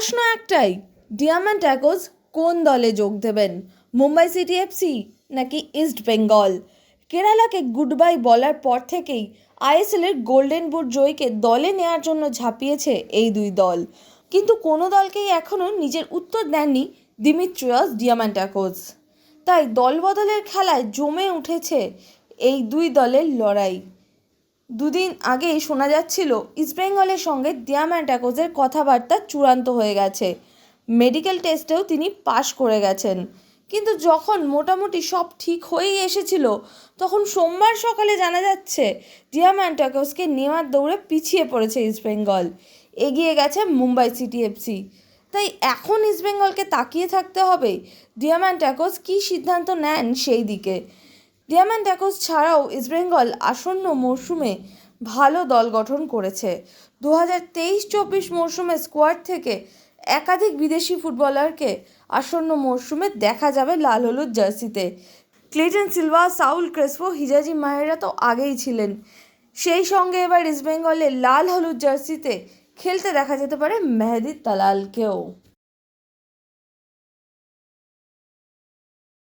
প্রশ্ন একটাই ডিয়ামান্ড ট্যাকোস কোন দলে যোগ দেবেন? মুম্বাই সিটি এফসি নাকি ইস্ট বেঙ্গল কেরালাকে গুড বাই বলার পর থেকেই আইএসএলের গোল্ডেন বুট জয়ীকে দলে নেওয়ার জন্য ঝাঁপিয়েছে এই দুই দল। কিন্তু কোনো দলকেই এখনও নিজের উত্তর দেননি দিমিত্রিয়াস ডিয়ামান্টাকোস তাই দলবদলের খেলায় জমে উঠেছে এই দুই দলের লড়াই। দুদিন আগেই শোনা যাচ্ছিল ইস্টবেঙ্গলের সঙ্গে ডিয়াম্যান্টাকোজের কথাবার্তা চূড়ান্ত হয়ে গেছে। মেডিকেল টেস্টেও তিনি পাশ করে গেছেন। কিন্তু যখন মোটামুটি সব ঠিক হয়েই এসেছিল, তখন সোমবার সকালে জানা যাচ্ছে ডিয়াম্যান্টাকোসকে নেওয়ার দৌড়ে পিছিয়ে পড়েছে ইস্টবেঙ্গল এগিয়ে গেছে মুম্বাই সিটি এফসি তাই এখন ইস্টবেঙ্গলকে তাকিয়ে থাকতে হবে ডিয়াম্যান্টাকোস কী সিদ্ধান্ত নেন সেই দিকে। ডিয়ামান্ড ট্যাকোস ছাড়াও ইস্টবেঙ্গল আসন্ন মরশুমে ভালো দল গঠন করেছে। দু হাজার তেইশ চব্বিশ মরশুমে স্কোয়াড থেকে একাধিক বিদেশি ফুটবলারকে আসন্ন মরশুমে দেখা যাবে লাল হলুদ জার্সিতে। Cleiton Silva Saul Crespo Hijazi Mahera তো আগেই ছিলেন। সেই সঙ্গে এবার ইস্টবেঙ্গলে লাল হলুদ জার্সিতে খেলতে দেখা যেতে পারে মেহেদি তালালকেও